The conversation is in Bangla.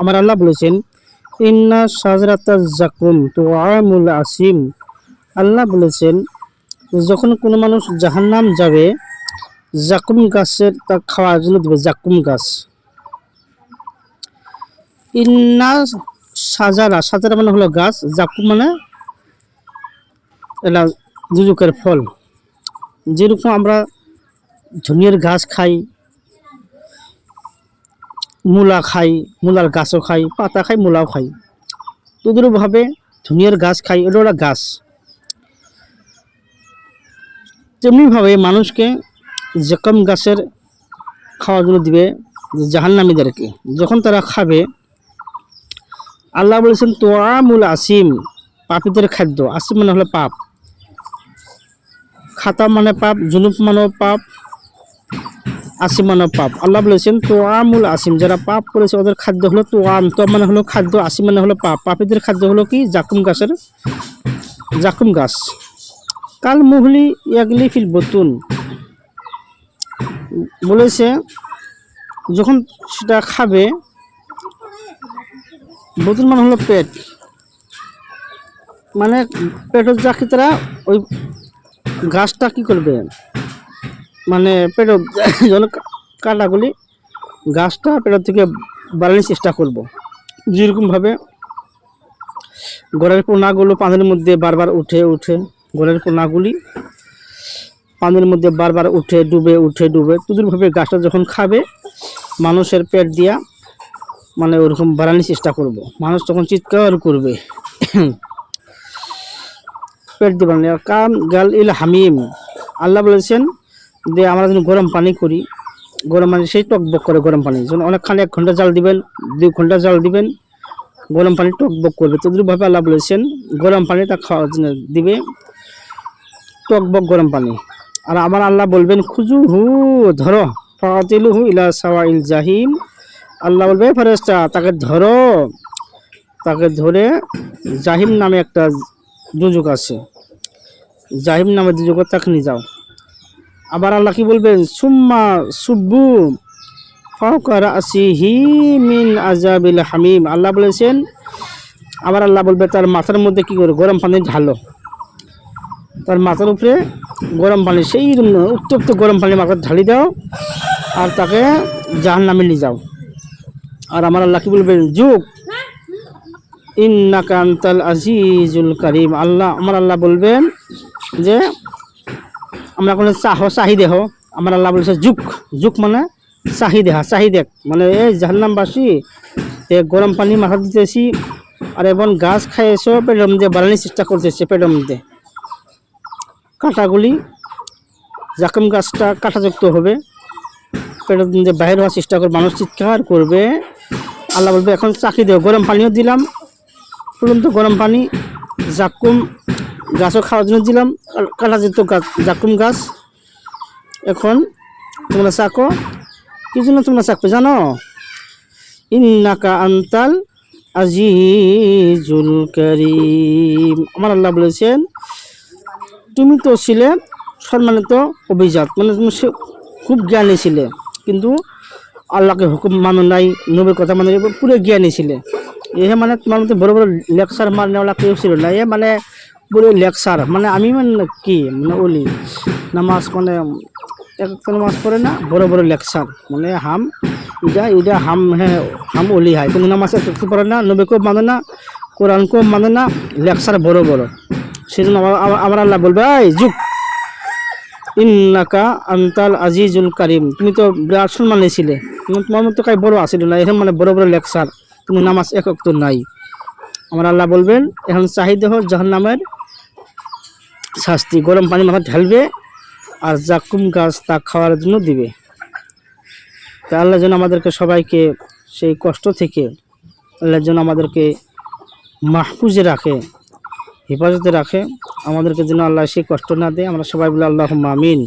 আমার আল্লাহ বলেছেন, ইন্না শাজরাতাজ জাকুম তুআমুল আসিম। আল্লাহ বলেছেন, যখন কোনো মানুষ জাহান্নাম যাবে, জাকুম গাছের তা খাওয়ার জন্য দেবে, জাকুম গাছ। ইন্না সাজারা সাজারা মানে হলো গাছ, জাকুম মানে এটা দুজুকের ফল। যেরকম আমরা ধনিয়ার গাছ খাই মূলা খাই, মূলার গাছও খাই, পাতা খাই, মূলাও খাই। তদুরভাবে ধনিয়ার গাছ খাই এটা ওরা গাছ। তেমনিভাবে মানুষকে জখম গাছের জন্য দিবে জাহান্নামীদেরকে। যখন তারা খাবে, আল্লাহ বলেছেন, তোয়ামুল আসিম পাপীদের খাদ্য। আসিম মানে হলো পাপ। খাতা মানে পাপ জুনুপ মানে পাপ। আসিম মানে পাপ। আল্লাহ বলেছেন, তোয়ামুল আসিম যারা পাপ করেছে ওদের খাদ্য হলো তোয়াম। তো মানে হলো খাদ্য আসিম মানে হলো পাপ। পাপীদের খাদ্য হলো কি? জাকুম গাছের, জাকুম গাছ। কাল মুহলি ইয়াগলি ফিল বতুন। বলেছে, যখন সেটা খাবে, বতুন মানে হলো পেট। মানে পেটের যা তারা ওই গাছটা কি করবে? মানে পেটের যেন কাটাগুলি গাছটা পেটের থেকে বাড়ানোর চেষ্টা করব। যেরকমভাবে গড়ের পোনাগুলো পানির মধ্যে বারবার উঠে উঠে গড়ের পোনাগুলি পানির মধ্যে বারবার উঠে, ডুবে উঠে, ডুবে তুদুরভাবে গাছটা যখন খাবে, মানুষের পেট দিয়া মানে ওরকম বাড়ানোর চেষ্টা করব। মানুষ তখন চিৎকার করবে। পেট দিয়ে বানানো কান গাল ইল হামিম আল্লাহ বলেছেন যে আমরা যদি গরম পানি করি। গরম পানি, সেই টক বক করে গরম পানি। যখন অনেকখানি এক ঘণ্টা জাল দিবেন, দুই ঘণ্টা জাল দিবেন, গরম পানি টক বক করবে। তদুরভাবে আল্লাহ বলেছেন, গরম পানি তা খাওয়ার জন্য দিবে টকবক গরম পানি। আর আমার আল্লাহ বলবেন খুজু হু ধরো ফাতিলু হু ইলা সাওয়াইল জাহিম। আল্লাহ বলবে ফেরেস্তা তাকে ধরো। তাকে ধরে জাহিম নামে একটা দুযোগ আছে। জাহিম নামে দুযোগ তাকে নিয়ে যাও। আবার আল্লাহ কি বলবেন? সুম্মা সুব্বু ফাউকার আসিহি মিন আজাবিল হামিম। আল্লাহ বলেছেন, আবার আল্লাহ বলবে, তার মাথার মধ্যে কি করে? গরম পানি ঢালো। তার মাথার উপরে গরম পানি, সেই উত্তপ্ত গরম পানি মাথায় ঢালি দাও আর তাকে জাহান নামে নিয়ে যাও। আর আমার আল্লাহ কি বলবেন? যুগ। ইন্নাকা আনতাল আজিজুল করিম। আল্লাহ, আমার আল্লাহ বলবেন যে আমরা কোনো চাহ, চাহি দেহ আমার আল্লাহ বলেছে যুগ যুগ মানে চাহি দেহা, চাহি দেখ মানে এই জাহান্নামবাসী এ গরম পানি মাথা দিতেছি আর এবং গাছ খাই এসো পেটের মধ্যে বাড়ানোর চেষ্টা করতেছে পেটের মধ্যে। কাঁটাগুলি জাকম গাছটা কাঁটাযুক্ত হবে। পেটের মধ্যে বাইরে হওয়ার চেষ্টা করবে মানুষ চিৎকার করবে আল্লাহ বলবে, এখন চাকি দেও গরম পানিও দিলাম। ফুলন্ত গরম পানি, জাকুম গাছও খাওয়ার জন্য দিলাম। কাঁটাযুক্ত গাছ জাকুম গাছ। এখন তোমরা চাকো। কি জন্য তোমরা চাকবে জানো? ইন্নাকা আন্তাল আজিজুল করিম। আমার আল্লাহ বলেছেন, তুমি তো ছিলে সম্মানিত অভিজাত। মানে তুমি খুব জ্ঞানী ছিলে। কিন্তু আল্লাহকে হুকুম মানো নাই, নবীর কথা মানে পুরো জ্ঞানী ছিলে। এ মানে তোমার মতো বড় বড় লেকচার মারনেওয়ালা কেউ ছিল না। এ মানে পুরো লেকচার মানে আমি মানে কি মানে ওলি, নামাজ মানে এক নামাজ পড়ে না, বড় বড় লেকচার মানে হাম ইটা ইটা হাম হ্যাঁ হাম ওলি হয়। কিন্তু নামাজ একটু পড়ে না, নবীকেও মানে না, কোরআনকেও মানে না লেকচার বড় বড়। সেই জন্য আমার- আল্লাহ বলবে, এই, যুগ। ইন্নাকা আন্তাল আজিজুল কারিম। তুমি তো বিরাট সম্মানী ছিলে তুমি তোমার মতো কাই বড় আসিল না এখন মানে বড় বড় লেকচার তুমি নামাজ একক নাই। আমার আল্লাহ বলবেন, এখন চাহিদা হোক জাহান নামের শাস্তি। গরম পানি মাথা ঢালবে আর জাকুম গাছ তা খাওয়ার জন্য দিবে। তা আল্লাহ যেন আমাদেরকে সবাইকে সেই কষ্ট থেকে আল্লাহ যেন আমাদেরকে মাহফুজে রাখে, হেফাজতে রাখে। আমাদেরকে যেন আল্লাহ সেই কষ্ট না দেয়। আমরা সবাই বলে আল্লাহ আমিন।